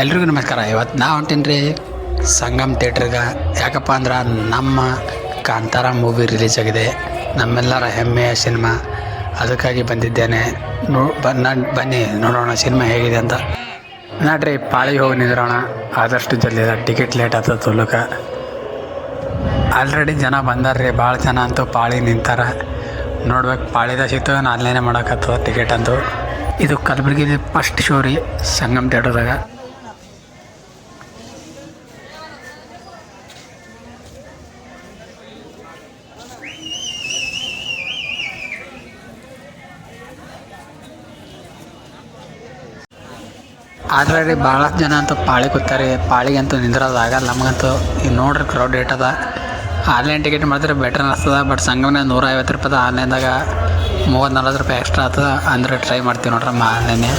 ಎಲ್ರಿಗೂ ನಮಸ್ಕಾರ. ಇವತ್ತು ನಾ ಹೊಂಟೀನಿ ರೀ ಸಂಗಮ್ ಥಿಯೇಟ್ರಿಗೆ. ಯಾಕಪ್ಪ ಅಂದ್ರೆ ನಮ್ಮ ಕಾಂತಾರ ಮೂವಿ ರಿಲೀಸ್ ಆಗಿದೆ. ನಮ್ಮೆಲ್ಲರ ಹೆಮ್ಮೆಯ ಸಿನಿಮಾ. ಅದಕ್ಕಾಗಿ ಬಂದಿದ್ದೇನೆ. ನೋ ಬನ್ನ ಬನ್ನಿ, ನೋಡೋಣ ಸಿನಿಮಾ ಹೇಗಿದೆ ಅಂತ. ನೋಡ್ರಿ ಪಾಳಿಗೆ ಹೋಗಿ ನಿಂದ್ರೋಣ. ಆದಷ್ಟು ಜಲ್ದಿ ಟಿಕೆಟ್ ಲೇಟ್ ಆಗ್ತದೆ ತೋಲಕ. ಆಲ್ರೆಡಿ ಜನ ಬಂದಾರ್ರಿ ಭಾಳ ಜನ ಅಂತೂ ಪಾಳಿ ನಿಂತಾರ. ನೋಡ್ಬೇಕು, ಪಾಳಿದ ನಾನು ಆನ್ಲೈನೇ ಮಾಡೋಕತ್ತದ ಟಿಕೆಟ್ ಅಂತೂ. ಇದು ಕಲಬುರಗಿ ಫಸ್ಟ್ ಶೋ ರೀ, ಸಂಗಮ್ ಥಿಯೇಟರ್ದಾಗ. ಆಲ್ರೆಡಿ ಭಾಳಷ್ಟು ಜನ ಅಂತೂ ಪಾಳಿ ಕೂತಾರೆ, ಪಾಳಿಗಂತೂ ನಿಂದ್ರೋದು ಆಗಲ್ಲ, ನಮಗಂತೂ ಈಗ ನೋಡ್ರಿ ಕ್ರೌಡ್ ಏಟ್ ಅದ. ಆನ್ಲೈನ್ ಟಿಕೆಟ್ ಮಾಡಿದ್ರೆ ಬೆಟರ್ ಅನ್ನಿಸ್ತದ ಬಟ್ ಸಂಗಮನೆ ನೂರ ಐವತ್ತು ರೂಪಾಯಿ ಆನ್ಲೈನ್ದಾಗ ಮೂವತ್ತು ನಲ್ವತ್ತು ರೂಪಾಯಿ ಎಕ್ಸ್ಟ್ರಾ ಆಗ್ತದ, ಅಂದ್ರೆ ಟ್ರೈ ಮಾಡ್ತೀವಿ ನೋಡ್ರಿ ಮಾ ಆನ್ಲೈನೇ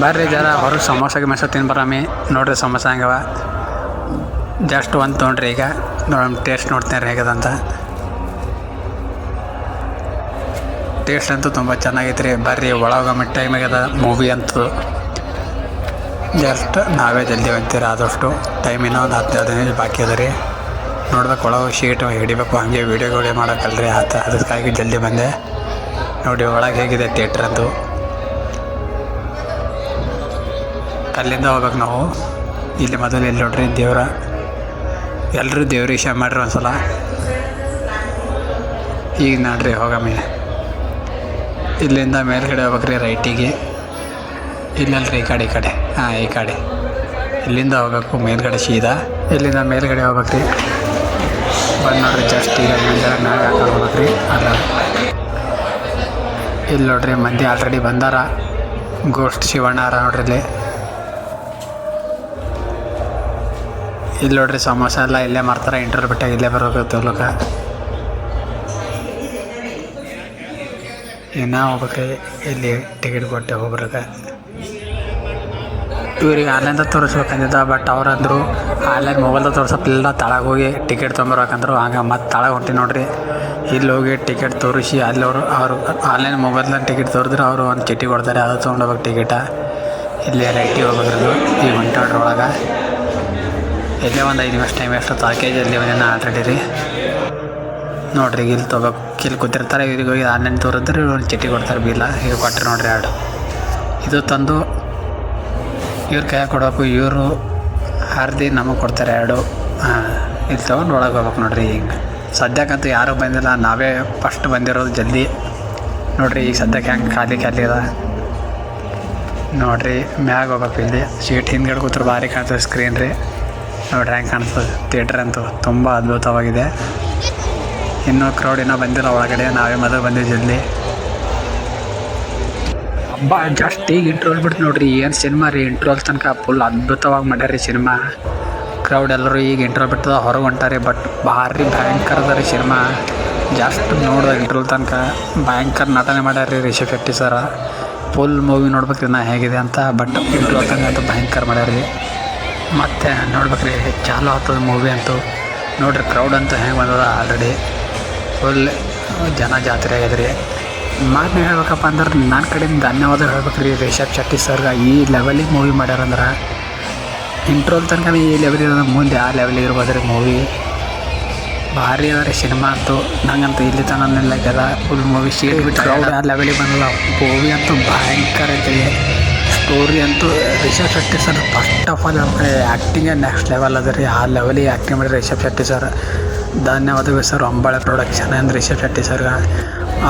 ಬರ್ರಿ ಜರ ಹೊರಗೆ ಸಮೋಸಾಗೆ ಮೆಸ ತಿನ್ ಬರಾಮಿ ನೋಡ್ರಿ ಸಮೋಸ ಹಂಗವ. ಜಸ್ಟ್ ಒಂದು ತೊಗೊಂಡ್ರಿ ಈಗ. ನೋಡಮ್ ಟೇಸ್ಟ್ ನೋಡ್ತೀನಿ ರೀ ಹೇಗದಂತ ಟೇಸ್ಟ್ ಅಂತೂ. ತುಂಬ ಚೆನ್ನಾಗೈತೆ ರೀ. ಬರ್ರಿ, ಒಳಗೊಮ್ಮೆ ಟೈಮ್ ಆಗ್ಯದ ಮೂವಿ ಅಂತೂ. ಜಸ್ಟ್ ನಾವೇ ಜಲ್ದಿ ಹೊಂತೀರ ಆದಷ್ಟು ಟೈಮ್ ಇನ್ನೊಂದು ಹತ್ತು, ಹದಿನೈದು ಬಾಕಿ ಅದ ರೀ. ನೋಡ್ಬೇಕು, ಒಳಗೆ ಶೀಟ್ ಹಿಡಿಬೇಕು, ಹಾಗೆ ವೀಡಿಯೋಗಳೇ ಮಾಡೋಕ್ಕಲ್ರಿ ಆತ, ಅದಕ್ಕಾಗಿ ಜಲ್ದಿ ಬಂದೆ. ನೋಡಿ, ಒಳಗೆ ಹೇಗಿದೆ ಥಿಯೇಟ್ರ್ ಅಂತೂ. ಅಲ್ಲಿಂದ ಹೋಗ್ಬೇಕು ನಾವು. ಇಲ್ಲಿ ಮೊದಲು ಇಲ್ಲಿ ನೋಡ್ರಿ ದೇವ್ರ. ಎಲ್ಲರೂ ದೇವ್ರಿಗೆ ಶೇ ಮಾಡ್ರಿ ಒಂದ್ಸಲ. ಈಗ ನೋಡ್ರಿ ಹೋಗಮ್ಮಿ. ಇಲ್ಲಿಂದ ಮೇಲ್ಗಡೆ ಹೋಗ್ಬೇಕ್ರಿ ರೈಟಿಗೆ. ಇಲ್ಲಲ್ರಿ ಈ ಕಡೆ ಈ ಕಡೆ. ಹಾಂ, ಈ ಕಡೆ. ಇಲ್ಲಿಂದ ಹೋಗಬೇಕು, ಮೇಲ್ಗಡೆ ಸೀದಾ. ಇಲ್ಲಿಂದ ಮೇಲ್ಗಡೆ ಹೋಗ್ಬೇಕ್ರಿ. ಬಂದು ನೋಡ್ರಿ ಜಸ್ಟ್ ಈಗ ಮ್ಯಾಗ ಹಾಕೊಂಡು ಹೋಗ್ಬೇಕ್ರಿ. ಅಲ್ಲ. ಇಲ್ಲಿ ನೋಡ್ರಿ ಮಂದಿ ಆಲ್ರೆಡಿ ಬಂದಾರ. ಗೋಷ್ಠ ಶಿವಣ್ಣ ಅರ ನೋಡ್ರಿ ಇಲ್ಲಿ. ಇಲ್ಲಿ ನೋಡ್ರಿ ಸಮೋಸ ಎಲ್ಲ ಇಲ್ಲೇ ಮಾಡ್ತಾರೆ ಇಂಟರ್ ಬಿಟ್ಟಾಗ ಇಲ್ಲೇ ಬರೋಕೆ ತೋಲಕ ಇನ್ನೂ ಹೋಗ್ಬೇಕ್ರಿ ಇಲ್ಲಿ ಟಿಕೆಟ್ ಕೊಟ್ಟೆ ಹೋಗ್ಬರಕ ಇವ್ರಿಗೆ ಆನ್ಲೈನ್ದಾಗ ತೋರಿಸ್ಬೇಕಂದಿದ್ದ ಬಟ್ ಅವ್ರು ಅಂದರು ಆನ್ಲೈನ್ ಮೊಬೈಲ್ದಾಗ ತೋರಿಸಪ್ಪಿಲ್ಲ ತಳಗೆ ಹೋಗಿ ಟಿಕೆಟ್ ತೊಗೊಂಬರ್ಬೇಕಂದ್ರು, ಹಂಗೆ ಮತ್ತೆ ತಳಗೆ ಹೊಂಟಿ ನೋಡ್ರಿ. ಇಲ್ಲಿ ಹೋಗಿ ಟಿಕೆಟ್ ತೋರಿಸಿ, ಅಲ್ಲಿ ಅವರು ಅವರು ಆನ್ಲೈನ್ ಮೊಬೈಲ್ದಾಗ ಟಿಕೆಟ್ ತೋರಿದ್ರೆ ಅವರು ಒಂದು ಚೀಟಿ ಕೊಡ್ತಾರೆ, ಅದು ತೊಗೊಂಡೋಗ್ಬೇಕು ಟಿಕೆಟ ಇಲ್ಲಿ ರೈಟಿ ಹೋಗ್ಬೇಕ್ರಿ ಈ ಹೊಂಟಾಡ್ರ ಇಲ್ಲೇ ಒಂದು ಐದು ನಿಮಿಷ ಟೈಮ್ ಎಷ್ಟು ತಾಕೇಜ್ ಅಲ್ಲಿ ಬಂದಿನ ಆಲ್ರೆಡಿ ರೀ ನೋಡ್ರಿ ಇಲ್ಲಿ ತೊಗೊಬೇಕು ಇಲ್ಲಿ ಕೂತಿರ್ತಾರೆ, ಇವ್ರಿಗೆ ಆನ್ಲೈನ್ ತೋರಿದ್ರೆ ಒಂದು ಚೀಟಿ ಕೊಡ್ತಾರೆ ಬಿಲ್ಲ ಈಗ ಕೊಟ್ಟರೆ ನೋಡಿರಿ ಎರಡು. ಇದು ತಂದು ಇವ್ರ ಕೈ ಕೊಡಬೇಕು, ಇವರು ಹಾರ್ದಿ ನಮಗೆ ಕೊಡ್ತಾರೆ ಎರಡು. ಹಾಂ, ಇಲ್ಲಿ ತೊಗೊಂಡು ಒಳಗೆ ಹೋಗ್ಬೇಕು ನೋಡಿರಿ ಈಗ. ಸದ್ಯಕ್ಕಂತೂ ಯಾರೂ ಬಂದಿಲ್ಲ, ನಾವೇ ಫಸ್ಟ್ ಬಂದಿರೋದು ಜಲ್ದಿ. ನೋಡ್ರಿ ಈಗ ಸದ್ಯಕ್ಕೆ ಹೆಂಗೆ ಖಾಲಿ ಖಾಲಿ ಅದ. ನೋಡಿರಿ ಮ್ಯಾಗ ಹೋಗ್ಬೇಕು ಇಲ್ಲಿ. ಸೀಟ್ ಹಿಂದ್ಗಡೆ ಕೂತ್ರು ಭಾರಿ ಕಾಣ್ತದೆ ಸ್ಕ್ರೀನ್ ರೀ. ನೋಡ್ರಿ ಹೆಂಗೆ ಕಾಣಿಸ್ತದೆ ಥಿಯೇಟ್ರ್ ಅಂತೂ ತುಂಬ ಅದ್ಭುತವಾಗಿದೆ. ಇನ್ನೂ ಕ್ರೌಡ್ ಇನ್ನೂ ಬಂದಿಲ್ಲ ಒಳಗಡೆ. ನಾವೇ ಮೊದಲು ಬಂದಿವಿ ಜಲ್ದಿ ಹಬ್ಬ ಜಸ್ಟ್ ಈಗ ಇಂಟ್ರೋಲ್ ಬಿಡ್ತು ನೋಡ್ರಿ, ಏನು ಸಿನಿಮಾ ರೀ? ಇಂಟ್ರೋಲ್ ತನಕ ಫುಲ್ ಅದ್ಭುತವಾಗಿ ಮಾಡ್ಯಾರೀ ಸಿನಿಮಾ ಕ್ರೌಡ್ ಎಲ್ಲರೂ ಈಗ ಇಂಟ್ರೋಲ್ ಬಿಟ್ಟದ ಹೊರಗೆ ಹೊಂಟಾರಿ ಬಟ್ ಭಾರಿ ಭಯಂಕರದ ರೀ ಸಿನಿಮಾ ಜಸ್ಟ್ ನೋಡ್ದ ಇಂಟ್ರೋಲ್ ತನಕ ಭಯಂಕರ ನಟನೆ ಮಾಡ್ಯಾರ Rishab Shetty sir full movie ನೋಡ್ಬೇಕು ನಾ ಹೇಗಿದೆ ಅಂತ ಬಟ್ ಇಂಟ್ರೋಲ್ ತನಕ ಅಂತ ಭಯಂಕರ ಮಾಡ್ಯಾರ ಮತ್ತು ನೋಡ್ಬೇಕ್ರಿ ಚಾಲು ಆಗ್ತದೆ ಮೂವಿ ಅಂತೂ. ನೋಡ್ರಿ ಕ್ರೌಡ್ ಅಂತೂ ಹೆಂಗೆ ಬಂದದ ಆಲ್ರೆಡಿ ಫುಲ್ ಜನ ಜಾತ್ರೆ ಆಗ್ಯದ ರೀ ಮಾತನ್ನ ಹೇಳ್ಬೇಕಪ್ಪ ಅಂದ್ರೆ ನನ್ನ ಕಡೆಯಿಂದ ಧನ್ಯವಾದ ಹೇಳ್ಬೇಕು ರೀ ರಿಷಬ್ ಶೆಟ್ಟಿ ಸರ್ಗೆ ಈ ಲೆವೆಲಿಗೆ ಮೂವಿ ಮಾಡ್ಯಾರಂದ್ರೆ ಇಂಟ್ರೋಲ್ ತನಕ ಈ ಲೆವೆಲ್ ಇರೋದು ಮುಂದೆ ಆ ಲೆವೆಲಿಗೆ ಇರ್ಬೋದು ರೀ ಮೂವಿ ಭಾರಿ ಅದ ರೀ ಸಿನಿಮಾ ಅಂತೂ. ನಂಗಂತೂ ಇಲ್ಲಿ ತನಕ ಫುಲ್ ಮೂವಿ ಶೀಟ್ ಬಿಟ್ಟು ಕ್ರೌಡ್ ಆ ಲೆವೆಲಿಗೆ ಬಂದಲ್ಲ ಮೂವಿ ಅಂತೂ ಭಯಂಕರ ಐತಿ ಸ್ಟೋರಿ ಅಂತೂ Rishab Shetty sir first of all ಆ್ಯಕ್ಟಿಂಗೇ next level ಅದ ರೀ. ಆ ಲೆವೆಲಿಗೆ ಆ್ಯಕ್ಟಿಂಗ್ ಮಾಡಿರಿ ರಿಷಬ್ ಶೆಟ್ಟಿ ಸರ್ ಧನ್ಯವಾದಗಳು ಸರ್ ಅಂಬಾಳೆ ಪ್ರೊಡಕ್ಷನ್ ಅಂದ್ರೆ ರಿಷಬ್ ಶೆಟ್ಟಿ ಸರ್ಗೆ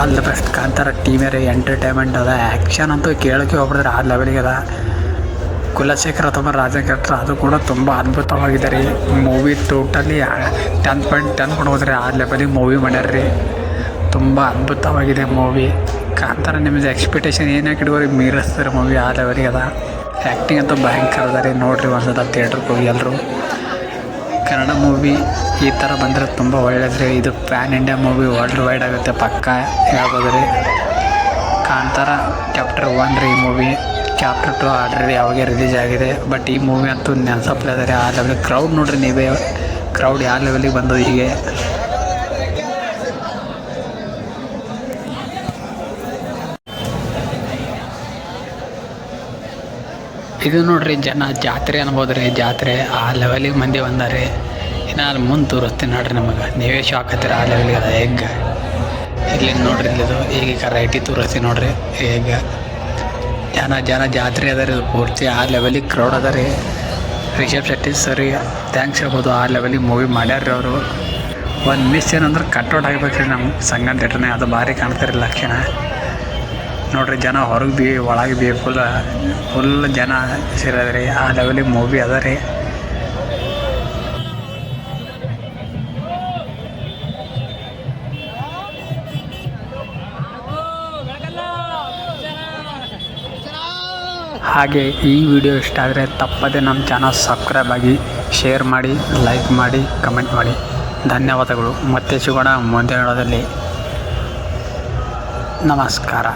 ಆಲ್ ದ ಬೆಸ್ಟ್ ಕಾಂತಾರ ಟೀಮೇ ರೀ ಎಂಟರ್ಟೈನ್ಮೆಂಟ್ ಅದ. ಆ್ಯಕ್ಷನ್ ಅಂತೂ ಕೇಳೋಕ್ಕೆ ಹೋಗ್ಬಿಡ್ರಿ, ಆ ಲೆವೆಲಿಗೆ ಅದ. ಕುಲಶೇಖರ್ ಅಥವಾ ರಾಜಕಟ್ರ ಅದು ಕೂಡ ತುಂಬ ಅದ್ಭುತವಾಗಿದೆ ರೀ. Movie totally ten point ten ಕೊಡ್ಬೋದ್ರಿ, ಆ ಲೆವೆಲಿಗೆ ಮೂವಿ ಮಾಡ್ಯಾರ ರೀ ತುಂಬ ಅದ್ಭುತವಾಗಿದೆ ಮೂವಿ ಕಾಂತಾರ ನಿಮ್ಮದು ಎಕ್ಸ್ಪೆಕ್ಟೇಷನ್ ಏನಾಗಿ ಇಟ್ಕೋರಿ ಮೀರಿಸ್ತಾರೆ ಮೂವಿ ಆ ಲೆವೆಲಿಗೆ ಅದ. ಆ್ಯಕ್ಟಿಂಗ್ ಅಂತ ಭಯಂಕರ ಅದ ರೀ ನೋಡಿರಿ ಒಂದ್ಸಲ ಥಿಯೇಟ್ರಿಗೆ ಹೋಗಿ ಎಲ್ಲರೂ ಕನ್ನಡ ಮೂವಿ ಈ ಥರ ಬಂದರೆ ತುಂಬ ಒಳ್ಳೇದು ರೀ ಇದು pan India movie world wide ಆಗುತ್ತೆ ಪಕ್ಕ ಹೇಳ್ಬೋದು ರೀ ಕಾಂತಾರ ಚಾಪ್ಟರ್ ಒನ್ ರೀ ಈ ಮೂವಿ ಚಾಪ್ಟರ್ ಟು ಆಲ್ರೆಡಿ ಯಾವಾಗೆ ರಿಲೀಸ್ ಆಗಿದೆ. ಬಟ್ ಈ ಮೂವಿ ಅಂತೂ ನೆನ್ಸಪ್ಲೇ ಅದ ರೀ ಆ ಲೆವೆಲ್ ಕ್ರೌಡ್ ನೋಡ್ರಿ ನೀವೇ. ಕ್ರೌಡ್ ಯಾವ ಲೆವೆಲಿಗೆ ಬಂದವು ಹೀಗೆ. ಇದು ನೋಡ್ರಿ ಜನ ಜಾತ್ರೆ ಅನ್ಬೋದ್ರಿ. ಜಾತ್ರೆ ಆ ಲೆವೆಲಿಗೆ ಮಂದಿ ಬಂದಾರೆ. ಇನ್ನು ಅಲ್ಲಿ ಮುಂದೆ ತೋರಿಸ್ತೀನಿ ನೋಡ್ರಿ ನಮಗೆ. ನೀವೇ ಶಾಕ್ ಹತ್ತಿರ ಆ ಲೆವೆಲಿಗೆ ಅದ ಹೆಗ್? ಇಲ್ಲಿ ನೋಡ್ರಿ ಇಲ್ಲಿದು ಈಗ ಕರೈಟಿ ತೋರಿಸ್ತೀನಿ ನೋಡ್ರಿ. ಹೇಗ? ಜನ ಜನ ಜಾತ್ರೆ ಅದ ರೀ ಪೂರ್ತಿ. ಆ ಲೆವೆಲಿಗೆ ಕ್ರೌಡ್ ಅದ ರೀ ರಿಷಬ್ ಶೆಟ್ಟಿ ಸರಿ ಥ್ಯಾಂಕ್ಸ್ ಹೇಳ್ಬೋದು. ಆ ಲೆವೆಲಿಗೆ ಮೂವಿ ಮಾಡ್ಯಾರ್ರಿ ಅವರು. ಒಂದು ಮಿಸ್ ಏನಂದ್ರೆ ಕಟ್ಔಟ್ ಆಗ್ಬೇಕು ರೀ ನಮ್ಮ ಸಂಗಮ ಥಿಯೇಟ್ರ್ನಾಗ ಅದು ಭಾರಿ ಕಾಣ್ತಾರೆ ಲಕ್ಷಣ ನೋಡ್ರಿ, ಜನ ಹೊರಗೆ ಬಿ, ಒಳಗೆ ಬಿ ಫುಲ್ ಫುಲ್ ಜನ ಸೇರಿದ್ರಿ ಆ ಲೆವೆಲಿಗೆ ಮೂವಿ ಅದ ರೀ. ಹಾಗೆ ಈ ವಿಡಿಯೋ ಇಷ್ಟ ಆದರೆ ತಪ್ಪದೆ ನಮ್ಮ ಚಾನಲ್ ಸಬ್ಸ್ಕ್ರೈಬ್ ಆಗಿ ಶೇರ್ ಮಾಡಿ ಲೈಕ್ ಮಾಡಿ ಕಮೆಂಟ್ ಮಾಡಿ. ಧನ್ಯವಾದಗಳು. ಮತ್ತೆ ಸಿಗೋಣ ಮುಂದೆ ನೋಡೋದಲ್ಲಿ ನಮಸ್ಕಾರ.